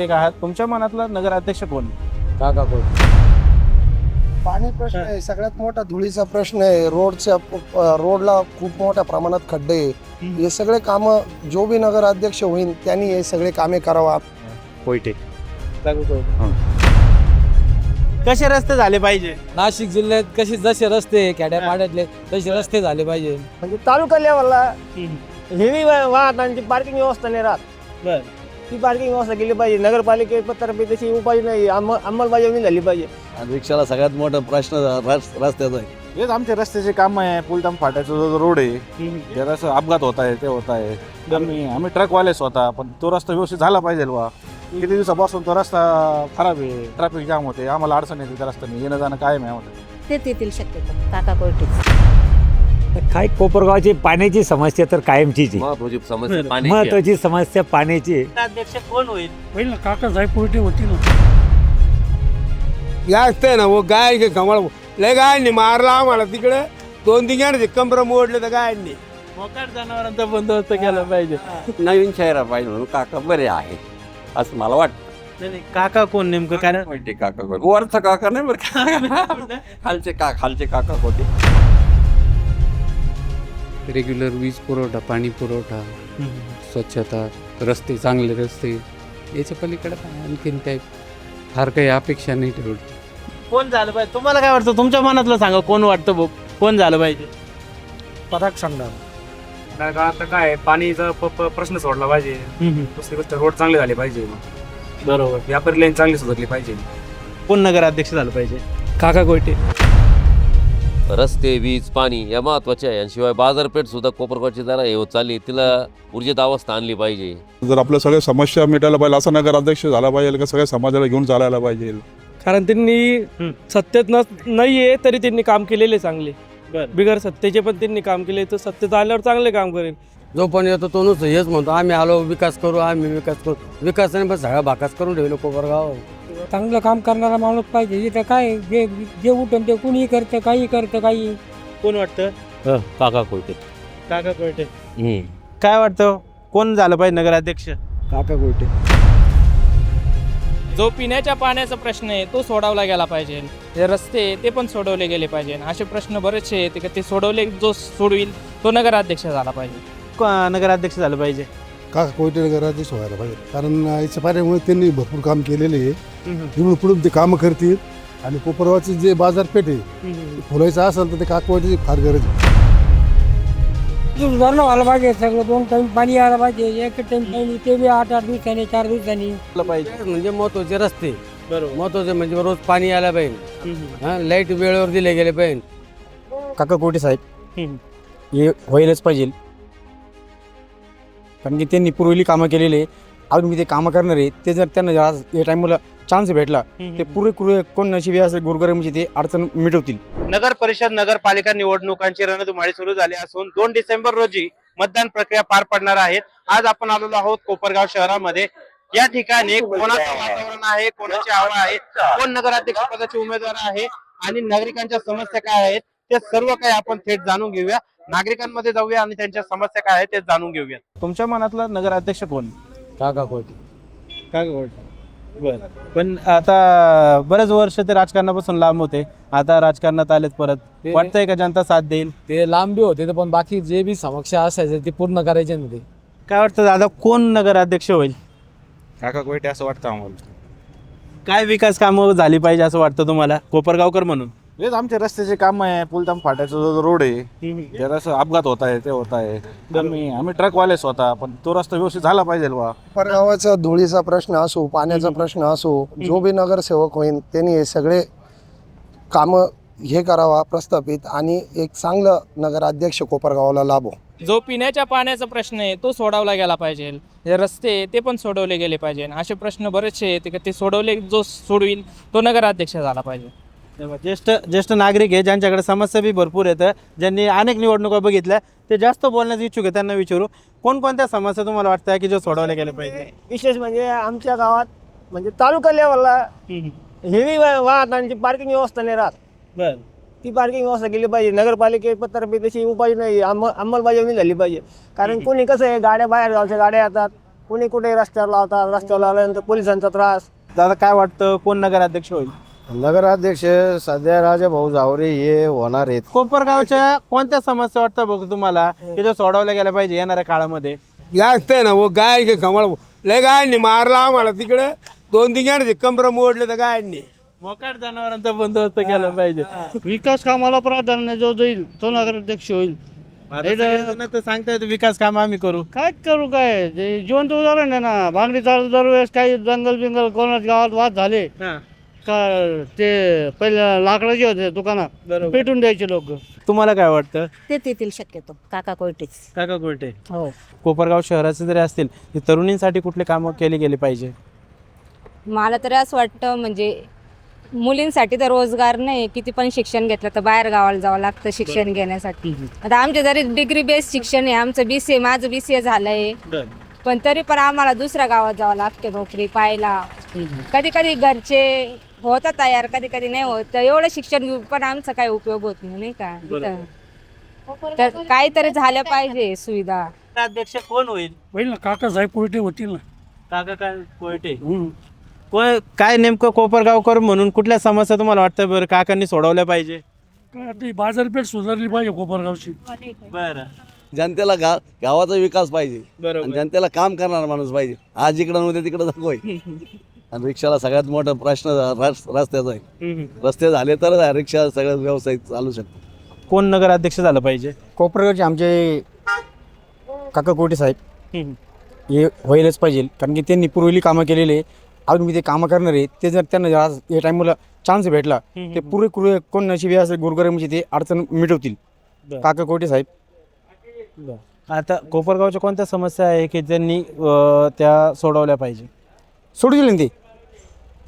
एक आहात. तुमच्या मनातला नगराध्यक्ष कोण? काका कोण? पाणी प्रश्न आहे. सगळ्यात मोठा धुळीचा प्रश्न आहे. रोडच्या रोडला खूप मोठ्या प्रमाणात खड्डे आहे. हे सगळे कामं जो बी नगर अध्यक्ष होईल त्यांनी हे सगळे कामे करावा. कोयटे. कसे रस्ते झाले पाहिजे? नाशिक जिल्ह्यात कसे जसे रस्ते खेड्यापाड्यातले तसे रस्ते झाले पाहिजे. म्हणजे तालुका लेवलला हेवी वाहनांची पार्किंग व्यवस्था नाही राहत. बर. ती पार्किंग व्यवस्था केली पाहिजे. नगरपालिकेतर्फे तशी उपाययोजना अंम- अंमलबजावणी झाली पाहिजे. रिक्षाला सगळ्यात मोठा प्रश्न रस- रस्त्याचा आहे. हेच आमचे रस्त्याचे काम आहे. पुलताम फाट्याचा जो रोड आहे जरासं अपघात होत आहे ते होत आहे. आम्ही आम्ही ट्रकवाले स्वतः पण तो रस्ता व्यवस्थित झाला पाहिजे बा किती दिवसापासून तो रस्ता खराब आहे ट्रॅफिक जाम होते आम्हाला अडचण येते त्या रस्त्याने येणं जाणं कायम आहे आम्हाला. तेच येतील शक्यतो. काका कोर्टीच काय कोपरगावची पाण्याची समस्या तर कायमचीच आहे. महत्वाची समस्या पाण्याची आहे. महत्वाची समस्या पाण्याची आहे. अध्यक्ष कोण होईल? होईल ना काकासाहेब कोर्टे होती ना. या असतंय ना वो गाय के कमळ. लय गायनी मारला आम्हाला तिकडे. दोन तीन जण कंबर मोडले तर गायनी. मोकाट जनावरांचा बंदोबस्त केला पाहिजे. नवीन चेहरा पाहिजे म्हणून काका बरे आहे असं मला वाटतं. नाही, नाही, काका कोण नेमकं? कारण कोणते काका कोण? वरचा काका नाही बरं का? खालचे का खालचे काका कोणते? रेग्युलर वीज पुरवठा पाणी पुरवठा स्वच्छता रस्ते चांगले रस्ते याच्या पलीकडे काय आणखीन काय? फार काही अपेक्षा नाही ठेवली कोण झालं पाहिजे? तुम्हाला काय वाटतं? तुमच्या मनातलं सांगा कोण वाटतं भाऊ कोण झालं पाहिजे? पराग सांगणार. नाही का आता काय पाणीचा प- प- प्रश्न सोडला पाहिजे. दुसरी गोष्ट रोड चांगले झाले पाहिजे. बरोबर. व्यापारी लाईन चांगली सुधारली पाहिजे. कोण नगराध्यक्ष झालं पाहिजे? काका कोयटे रस्ते वीज पाणी या महत्त्वाचे आहे. आणि शिवाय बाजारपेठ सुद्धा कोपरगावची जरा हे होत चालली. तिला ऊर्जित अवस्था आणली पाहिजे. जर आपल्या सगळ्या समस्या मिटायला पाहिजे असा नगर अध्यक्ष झाला पाहिजे का सगळ्या समाजाला घेऊन चालायला पाहिजे? कारण त्यांनी सत्तेत न नाहीये तरी त्यांनी काम केलेले चांगले. बिगर सत्तेचे पण त्यांनी काम केले. तर सत्तेत आल्यावर चांगले काम करेल. जो पण येतो तो नुसतं हेच म्हणतो आम्ही आलो विकास करू आम्ही विकास करू. विकासाने पण सगळा भाकास करून ठेवलो कोपरगाव. चांगलं काम करणारा माणूस पाहिजे. इथं काय जे जे उठून ते कुणी करतं काही करतं काही. कोण वाटतं? काका कोयते काका कोयटे काय वाटतं? कोण झालं पाहिजे नगराध्यक्ष? काका कोयटे जो पिण्याच्या पाण्याचा प्रश्न आहे तो सोडवला गेला पाहिजे. जे रस्ते आहे, ते पण सोडवले गेले पाहिजे. असे प्रश्न बरेचसे आहेत की ते सोडवले जो सोडविल तो नगराध्यक्ष झाला पाहिजे. को- नगराध्यक्ष झालं पाहिजे. काका कोयटे नगर अध्यक्ष व्हायला पाहिजे. कारण याच्या पाण्यामुळे त्यांनी भरपूर काम केलेले आहे. इकडून पुढून ते कामं करतील. आणि कोपरगावची जे बाजारपेठ आहे फुलायचं असेल तर ते काका कोयटेची फार गरज आहे. सुधारणा व्हायला पाहिजे सगळं दोन टाइम पाणी यायला पाहिजे एक टाइम पाणी ते बी आठ आठ दिवसांनी चार दिवसांनी. पाहिजे. म्हणजे महत्त्वाचे रस्ते. बरोबर. महत्त्वाचे म्हणजे रोज पाणी यायला पाहिजे. हा लाइट वेळेवर दिले गेले पाहिजे. काका कोटे साहेब हे व्हायलाच पाहिजे. कारण की त्यांनी पूर्वीली कामं केलेले अजून मी ते कामं करणार आहे. ते जर त्यांना आज या टाइमला चान्स भेटला ते पुरे पुरे कोण नशिबी असेल गुरुगरमीची ते अडचण मिटवतील. नगर परिषद नगरपालिका निवडणुकांची रणधुमाळी सुरू झाली असून दोन डिसेंबर रोजी मतदान प्रक्रिया पार पडणार आहेत आज आपण आलेलो आहोत कोपरगाव शहरामध्ये. या ठिकाणी कोणाचं वातावरण आहे? कोणाची हवा आहे? कोण नगराध्यक्ष पदाचे उमेदवार आहे? आणि नागरिकांच्या समस्या काय आहेत? ते सर्व काही आपण थेट जाणून घेऊया. नागरिकांमध्ये जाऊया आणि त्यांच्या समस्या काय आहेत ते जाणून घेऊया तुमच्या मनातला नगराध्यक्ष कोण? काका कोयटे काय बर. पण आता बरेच वर्ष ते राजकारणापासून लांब होते. आता राजकारणात आलेत परत. ते- वाटतंय का जनता साथ देईल? ते लांबी होते तर पण बाकी जे बी समस्या असायचे ते पूर्ण करायचे ना ते. काय वाटतं दादा कोण नगराध्यक्ष होईल? काका कोयटे असं वाटतं आम्हाला. काय विकास कामं झाली पाहिजे असं वाटतं तुम्हाला? कोपरगावकर म्हणून. हेच आमचे रस्त्याचे काम आहे. पुलताम फाट्याचा जो रोड आहे जरासं अपघात होत आहे ते होत आहे. आम्ही आम्ही ट्रकवाले स्वतः पण तो रस्ता व्यवस्थित झाला पाहिजे बा. परगावाचा धुळीचा प्रश्न असो पाण्याचा प्रश्न असो जो बी नगरसेवक होईल त्यांनी हे सगळे कामं हे करावा प्रस्थापित आणि एक चांगलं नगराध्यक्ष कोपरगावला लाभो. जो पिण्याच्या पाण्याचा प्रश्न आहे तो सोडवला गेला पाहिजे. जे रस्ते ते पण सोडवले गेले पाहिजे. असे प्रश्न बरेचसे आहेत की ते सोडवले जो सोडविल तो नगराध्यक्ष झाला पाहिजे. ज्येष्ठ ज्येष्ठ नागरिक आहे ज्यांच्याकडे समस्या बी भरपूर येतं ज्यांनी अनेक निवडणुका बघितल्या ते जास्त बोलण्यास इच्छुक आहे त्यांना विचारू. कोणकोणत्या समस्या तुम्हाला वाटतं की जो सोडवल्या गेल्या पाहिजे? विशेष म्हणजे आमच्या गावात म्हणजे तालुका लेवलला हेवी वाहनांची पार्किंग व्यवस्था नाही राहत. बर. ती पार्किंग व्यवस्था केली पाहिजे. नगरपालिकेतर्फे तशी उपाययोजना अंम अंमलबजावणी झाली पाहिजे. कारण कोणी कसं आहे गाड्या बाहेर गावच्या गाड्या येतात. कोणी कुठे रस्त्यावर लावतात रस्त्यावर लावल्यानंतर पोलिसांचा त्रास. दादा काय वाटतं कोण नगराध्यक्ष होईल? नगराध्यक्ष सध्या राजा भाऊ जावरे हे होणार आहेत. कोपरगावच्या कोणत्या समस्या वाटतं बघ तुम्हाला? की ज्या सोडवल्या गेल्या पाहिजे येणाऱ्या काळामध्ये. जास्त आहे ना वो गाय के कमळ. लय गायनी मारला आम्हाला तिकडे. दोन तीन जण कमर मोडले तर गायनी. मोकाट जनावरांचा बंदोबस्त केला पाहिजे. विकास कामाला प्राधान्य जो देईल तो नगराध्यक्ष होईल. आता तर सांगतायत विकास काम आम्ही करू. काय करू काय? ते जिवंत उदाहरण आहे ना भांगडी चालू दरवेळेस काही जंगल बिंगल कोणाच्या गावात वाद झाले. का ते पहिल्या लाकडाचे होते दुकानात. बरोबर. पेटून द्यायचे लोक. तुम्हाला काय वाटतं? ते येतील शक्यतो. काका कोयटेच काका कोर्टे हो. कोपरगाव शहराचे जरी असतील हे तरुणींसाठी कुठले कामं केली गेली पाहिजे? मला तरी असं वाटतं म्हणजे मुलींसाठी तर रोजगार नाही किती पण शिक्षण घेतलं तर बाहेर गावाला जावं लागतं शिक्षण घेण्यासाठी. आता आमचे जरी डिग्री बेस शिक्षण आहे आमचं बी सी ए माझं बी सी ए झालंय. पण तरी पण आम्हाला दुसऱ्या गावात जावं लागतं नोकरी पाहायला. कधी कधी घरचे होतात तयार कधी कधी नाही होत. तर एवढं शिक्षण घेऊन पण आमचा काही उपयोग होत नाही नाही का? इथं. तर काहीतरी झालं पाहिजे सुविधा. अध्यक्ष कोण होईल? होईल ना काकासाहेब कोयटे होतील ना. काका काय कोयटे? कोण काय नेमकं कोपरगावकर म्हणून कुठल्या समस्या तुम्हाला वाटतं बरं काकांनी सोडवल्या पाहिजे? बाजारपेठ सुधारली पाहिजे कोपरगावची. बरं. जनतेला गा गावाचा विकास पाहिजे. आणि बरोबर जनतेला काम करणारा माणूस पाहिजे. आज इकडं नव्हते तिकडं दाखवाय आणि रिक्षाला सगळ्यात मोठा प्रश्न रस- रस्त्याचा आहे. रस्ते झाले तर रिक्षा सगळं व्यवसाय चालू शकतो. कोण नगराध्यक्ष झालं पाहिजे? कोपरगावचे आमचे काका कोटे साहेब. हे व्हायलाच पाहिजे. कारण की त्यांनी पूर्वीली कामं केलेले अजून मी ते कामं करणार आहे. ते जर त्यांना आज या टाइमला चान्स भेटला ते पुरे कुरे कोण नशिबी असेल गुरुगरांची ते अडचण मिटवतील. बरं. काका कोटे साहेब. आता कोपरगावच्या कोणत्या समस्या आहे की त्यांनी अं, त्या सोडवल्या पाहिजे? सोडू दिले ना ते.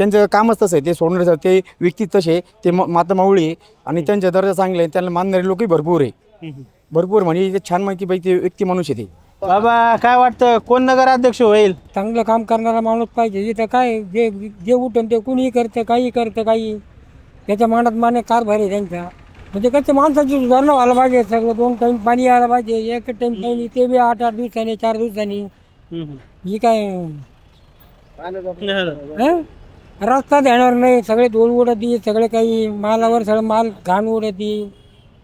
त्यांचं कामच तसं आहे ते सोडण्याचं ते व्यक्ती तसे ते म- माता माऊळी आहे आणि त्यांचा दर्जा चांगला आहे त्यांना मानणारे लोकही भरपूर आहे. भरपूर म्हणजे ते छान माहिती पाहिजे व्यक्ती माणूस आहे ते. बाबा काय वाटतं कोण नगराध्यक्ष होईल? चांगलं काम करणारा माणूस पाहिजे इथं काय जे जे उठून ते कुणीही करतं काही करतं काही. त्याच्या मनात माने कारभार आहे त्यांच्या म्हणजे कसं माणसाची सुधारणा व्हायला पाहिजे सगळं दोन टाईम पाणी यायला पाहिजे एक टाईम पाणी ते बी आठ आठ दिवसांनी चार दिवसांनी. ही काय? हं? रस्ता देणार नाही सगळे धूळ उडती सगळे काही मालावर सगळं माल घाण उडती.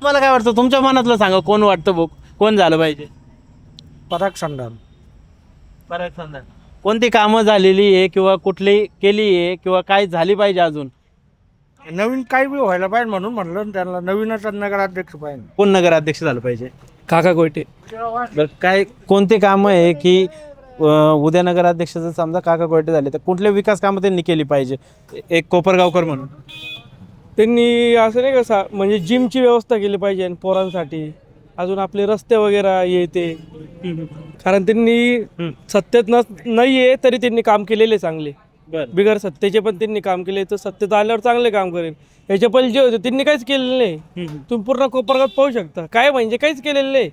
तुम्हाला काय वाटतं तुमच्या मनातलं सांगा कोण वाटतं बघ कोण झालं पाहिजे? पराग संडाम बरं समजा कोणती कामं झालेली आहे किंवा कुठली केली आहे किंवा काय झाली पाहिजे अजून? नवीन काही बी व्हायला पाहिजे म्हणून म्हणलं ना त्यांना नवीनच नगराध्यक्ष पाहिजे. कोण नगराध्यक्ष झालं पाहिजे? काका कोयटे बरं काय कोणते कामं आहे की उद्या नगराध्यक्ष जर समजा काका कोयटे झाले. तर कुठले विकास कामं त्यांनी केली पाहिजे? एक कोपरगावकर म्हणून. त्यांनी असं नाही का म्हणजे जिमची व्यवस्था केली पाहिजे पोरांसाठी. अजून आपले रस्ते वगैरे येते. कारण त्यांनी सत्तेत नाही आहे तरी त्यांनी काम केलेले चांगले. बिगर सत्तेचे पण त्यांनी काम केले तर सत्तेत आल्यावर चांगले काम करेल याच्या पहिले जे होते त्यांनी काहीच केलेलं नाही. तुम्ही पूर्ण कोपरगाव पाहू शकता. काय म्हणजे काहीच केलेलं नाही.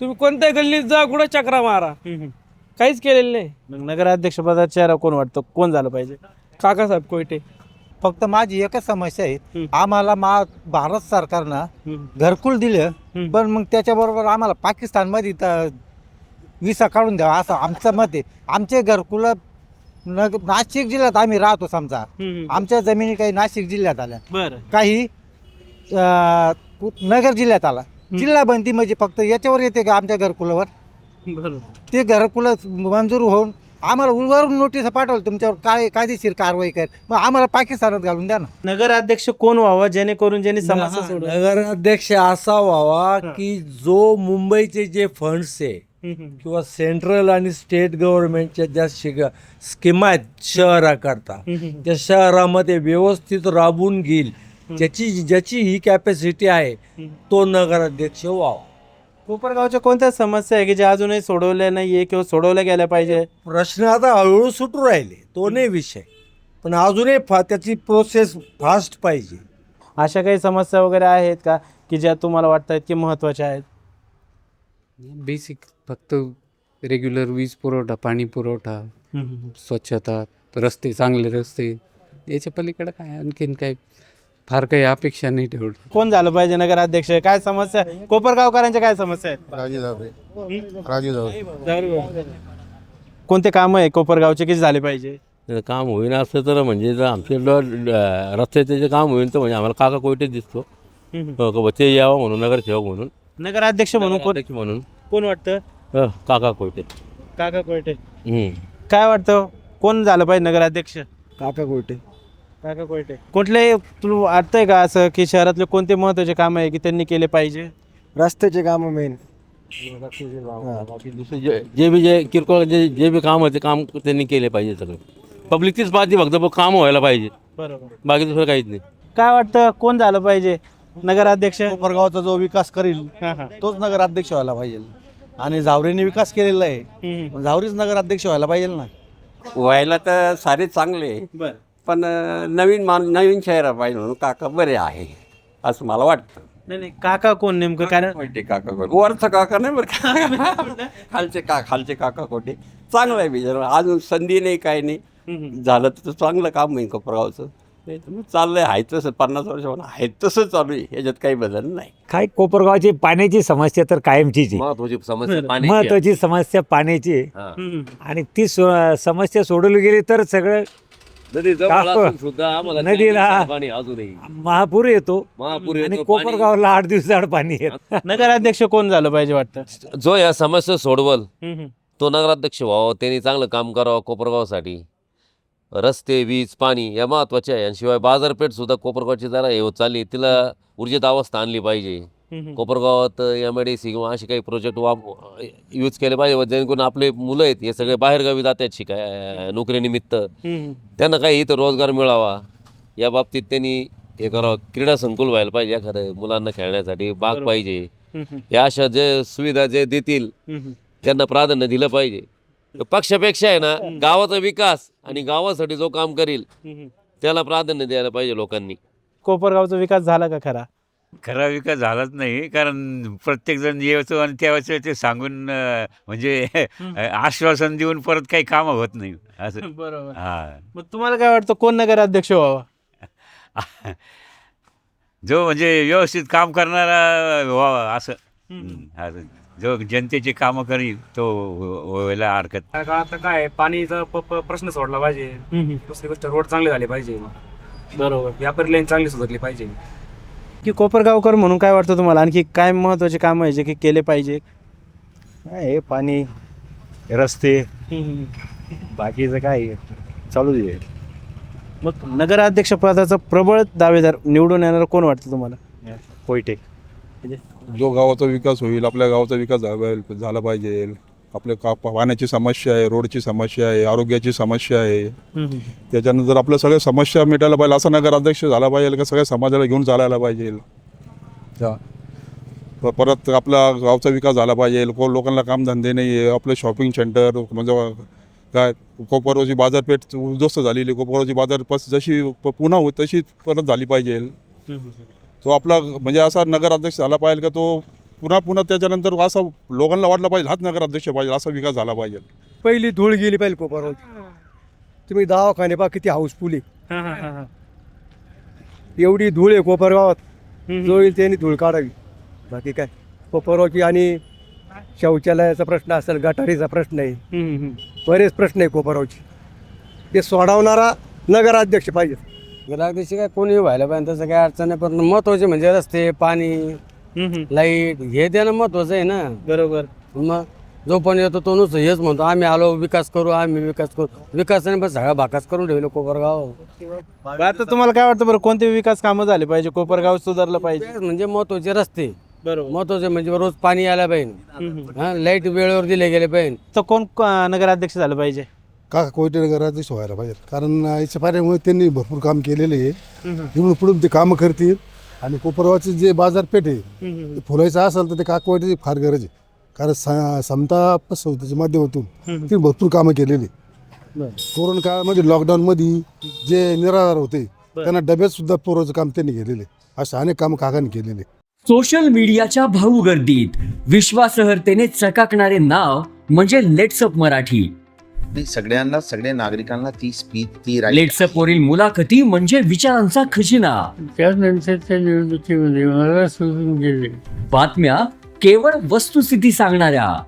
तुम्ही कोणत्या गल्लीत जा कुठं चक्रा मारा. काहीच केलेलं नाही. मग नगराध्यक्ष पदाचा चेहरा कोण वाटतं? कोण झालं पाहिजे? काकासाहेब कोयटे. फक्त माझी एकच समस्या आहे. आम्हाला मा भारत सरकारनं घरकुल दिलं पण मग त्याच्याबरोबर आम्हाला पाकिस्तानमध्ये तर विसा काढून द्यावा असं आमचं मत आहे. आमचे घरकुल नग नाशिक जिल्ह्यात आम्ही राहतो समजा. आमच्या जमिनी काही नाशिक जिल्ह्यात आल्या. बरं. काही अं, नगर जिल्ह्यात आला. जिल्हा बंदी म्हणजे फक्त याच्यावर येते का आमच्या घरकुलावर? बरं. ते घरकुल मंजूर होऊन आम्हाला उलवरून नोटीस पाठवलं तुमच्यावर काय कायदेशीर कारवाई कर. मग आम्हाला पाकिस्तानात घालून द्या ना. नगराध्यक्ष कोण व्हावं? जेणेकरून ज्यांनी समस्या सोडव नगराध्यक्ष असा व्हावा की जो मुंबईचे जे फंड्स आहे किंवा सेंट्रल आणि स्टेट गव्हर्नमेंटच्या ज्या शिग स्कीमा आहेत शहराकरता त्या शहरामध्ये व्यवस्थित राबवून घेईल. ज्याची ज्याची ही कॅपॅसिटी आहे तो नगराध्यक्ष व्हावा. कोपरगावच्या कोणत्या समस्या आहे की ज्या अजूनही सोडवल्या नाहीये किंवा सोडवल्या गेल्या पाहिजे? प्रश्न आता हळूहळू सुटू राहिले. तो नाही विषय. पण अजूनही फा त्याची प्रोसेस फास्ट पाहिजे. अशा काही समस्या वगैरे आहेत का की ज्या तुम्हाला वाटतात की महत्त्वाच्या आहेत? बेसिक फक्त रेग्युलर वीज पुरवठा पाणी पुरवठा स्वच्छता रस्ते चांगले रस्ते. याच्या पलीकडे काय? आणखीन काय? फार काही अपेक्षा नाही ठेवत कोण झालं पाहिजे नगराध्यक्ष? काय समस्या? कोपरगावकरांच्या काय समस्या आहेत? राजू राजू कोणते काम आहे? कोपरगावचे किती झाले पाहिजे? काम होईन असलं तर म्हणजे जर आमचे रस्त्याचे जे काम होईल तर म्हणजे आम्हाला काका कोयटे दिसतो. हो का, ते यावं म्हणून नगरसेवक म्हणून. नगराध्यक्ष म्हणून कोण? अध्यक्ष म्हणून. कोण वाटतं? हो, काका कोयटे. काका कोयटे. हम्म. काय वाटतं? कोण झालं पाहिजे नगराध्यक्ष? काका कोयटे. काका कोयटे. कुठले तुला वाटतंय का असं की शहरातले कोणते महत्त्वाचे काम आहे की त्यांनी केले पाहिजे? रस्त्याचे काम मेन बाकी दुसरे जे जे बी जे किरकोळ जे जे बी काम आहे ते काम त्यांनी केले पाहिजे सगळं. पब्लिकचीच पाहते फक्त पण काम व्हायला पाहिजे. बरोबर. बाकी दुसरं काहीच नाही. काय वाटतं? कोण झालं पाहिजे? नगराध्यक्ष? कोपरगावचा जो विकास करील हा, हा. तोच नगराध्यक्ष व्हायला पाहिजे. आणि झावरेने विकास केलेला आहे हम्म. झावरीच नगराध्यक्ष व्हायला पाहिजे ना. व्हायला तर सारे चांगले. बरं. पण नवीन मान नवीन चेहरा पाहिजे म्हणून काका बरे आहे असं मला वाटतं. नाही नाही काका कोण नेमकं? कारण कोयटे काका कोयटे वरचं काका नाही बरं का? खालचे का खालचे काका कोटे चांगलं आहे बिचार. अजून संधी नाही काय नाही. झालं तर चांगलं काम होईल कोपरगावचं नाही तर मग चाललंय आहे तसं. पन्नास वर्ष आहे तसं चालू आहे. याच्यात काही बदल नाही. काय कोपरगावची पाण्याची समस्या तर कायमचीच आहे. महत्वाची समस्या. महत्वाची समस्या पाण्याची आहे. हा. आणि ती सो- समस्या सोडवली गेली तर सगळं सुद्धा आम्हाला नदीला- चार पाणी अजूनही. महापूर येतो महापूर आणि पाणी- कोपरगावला आठ दिवसाआड पाणी येत. नगराध्यक्ष कोण झालं पाहिजे वाटतं? जो या समस्या सोडवल हम्म, हम्म. तो नगराध्यक्ष व्हावा त्यांनी चांगलं काम करावं कोपरगावसाठी. रस्ते वीज पाणी या महत्त्वाचे आहे आणि शिवाय बाजारपेठ सुद्धा कोपरगावची जरा हे होत चालली तिला ऊर्जित अवस्था आणली पाहिजे. कोपरगावात एम आय डी सी किंवा असे काही प्रोजेक्ट वाप यूज केले पाहिजे. जेणेकरून आपले मुलं आहेत हे सगळे बाहेरगावी जातात शिकाय नोकरीनिमित्त. त्यांना काही इथं रोजगार मिळावा या बाबतीत त्यांनी हे करावं. क्रीडा संकुल व्हायला पाहिजे एखादं मुलांना खेळण्यासाठी बाग. पाहिजे. या अशा जे सुविधा जे देतील. त्यांना प्राधान्य दिलं पाहिजे. पक्षापेक्षा आहे ना गावाचा विकास आणि गावासाठी जो काम करील. त्याला प्राधान्य द्यायला पाहिजे लोकांनी. कोपरगावचा विकास झाला का खरा? खरा विकास झालाच नाही कारण प्रत्येकजण येतो आणि त्यावेळेस ते सांगून अं, म्हणजे आश्वासन देऊन परत काही कामं होत नाही असं. बरोबर. हा. मग तुम्हाला काय वाटतं कोण नगराध्यक्ष व्हावा? जो म्हणजे व्यवस्थित काम करणारा व्हावा असं. असं. जो जनतेची कामं करील तो व्ह- व्हायला हरकत त्या काळात काय आहे, पाणीचा प- प- प्रश्न सोडला पाहिजे. हम्म. दुसरी गोष्ट रोड चांगले झाले पाहिजे. बरोबर. व्यापारी लाईन चांगली सुधारली पाहिजे. की कोपरगावकर म्हणून काय वाटतं तुम्हाला? आणखी काय महत्त्वाचे काम आहे जे की केले पाहिजे? हे पाणी रस्ते बाकीचं काय चालू आहे. मग नगराध्यक्ष पदाचा प्रबळ दावेदार निवडून येणार कोण वाटतं तुम्हाला? कोयटे. जो गावाचा विकास होईल आपल्या गावाचा विकास झाला झाला पाहिजे. आपल्या का पाण्याची समस्या आहे रोडची समस्या आहे आरोग्याची समस्या आहे. त्याच्यानंतर आपल्या सगळ्या समस्या मिटायला पाहिजे. असा नगराध्यक्ष झाला पाहिजे का सगळ्या समाजाला घेऊन चालायला पाहिजे? परत आपला गावचा विकास झाला पाहिजे. को लोकांना कामधंदे नाही आहे आपलं शॉपिंग सेंटर म्हणजे काय कोपरगावची बाजारपेठ उद्ध्वस्त झालेली. कोपरगावची बाजारपेठ जशी प- पुन्हा होत तशी परत झाली पाहिजे. तो आपला म्हणजे असा नगराध्यक्ष झाला पाहिजे का तो पुन्हा पुन्हा त्याच्यानंतर असा लोकांना वाटलं पाहिजे हाच नगराध्यक्ष पाहिजे असा विकास झाला पाहिजे. पहिली धूळ गेली पाहिजे कोपरगाव तुम्ही दवाखाने पहा किती हाऊसफुल आहे. एवढी धूळ आहे कोपरगावात. जो येईल त्यांनी धूळ काढावी. बाकी काय? कोपरगावची आणि शौचालयाचा प्रश्न असेल गटारीचा प्रश्न आहे. बरेच प्रश्न आहे कोपरगावचे. ते सोडवणारा नगराध्यक्ष पाहिजे. नगराध्यक्ष काय कोणी व्हायला पाहिजे तसं काय अडचण नाही पण महत्त्वाचे म्हणजे रस्ते पाणी लाइट हे देणं महत्वाचं आहे ना. बरोबर. मग जो पण येतो तो नुसतं हेच म्हणतो आम्ही आलो विकास करू आम्ही विकास करू. विकासाने पण सगळा भाकास करून ठेवलो कोपरगाव. बरं, आता तुम्हाला काय वाटतं बरं कोणते विकास कामं झाले पाहिजे कोपरगाव सुधारलं पाहिजे? म्हणजे महत्त्वाचे रस्ते. बरोबर. महत्त्वाचे म्हणजे रोज पाणी यायला पाहिजे. हा लाइट वेळेवर दिले गेले पाहिजे. तर कोण अं, नगराध्यक्ष झालं पाहिजे? का कोयटे नगराध्यक्ष व्हायला पाहिजे कारण याच्या पाण्यामुळे त्यांनी भरपूर काम केलेले आहे. इकडून पुढून ते कामं करतील. आणि कोपरगावचे जे बाजारपेठ आहे ते फुलायचं असेल तर ते काकवायची फार गरज आहे. कारण स- समता संस्थेच्या माध्यमातून त्यांनी भरपूर कामं केलेली कोरोना काळामध्ये लॉकडाऊनमध्ये जे निराधार होते त्यांना डब्यात सुद्धा पुरवायचं काम त्यांनी केलेले अशा अनेक कामं काकांनी केलेले सोशल मीडियाच्या भाऊ गर्दीत विश्वासार्हतेने चकाकणारे नाव म्हणजे लेट्सअप मराठी. सगळ्यांना सगळ्या नागरिकांना ती स्पीच ती लेट्सअप वरील मुलाखती म्हणजे विचारांचा खजिना. त्यानंतरच्या निवडणुकीमध्ये मला सोडून गेले. बातम्या केवळ वस्तुस्थिती सांगणाऱ्या.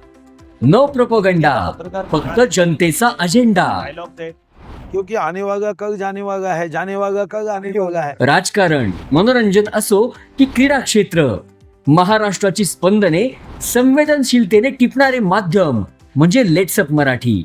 नो प्रोपोगंडा फक्त जनतेचा अजेंडा क्योंकि आने वाला कल जाने वाला है. जाने वाला कल आने वाला है. राजकारण. मनोरंजन असो की क्रीडा क्षेत्र. महाराष्ट्राची स्पंदने संवेदनशीलतेने टिपणारे माध्यम. म्हणजे लेट्सअप मराठी.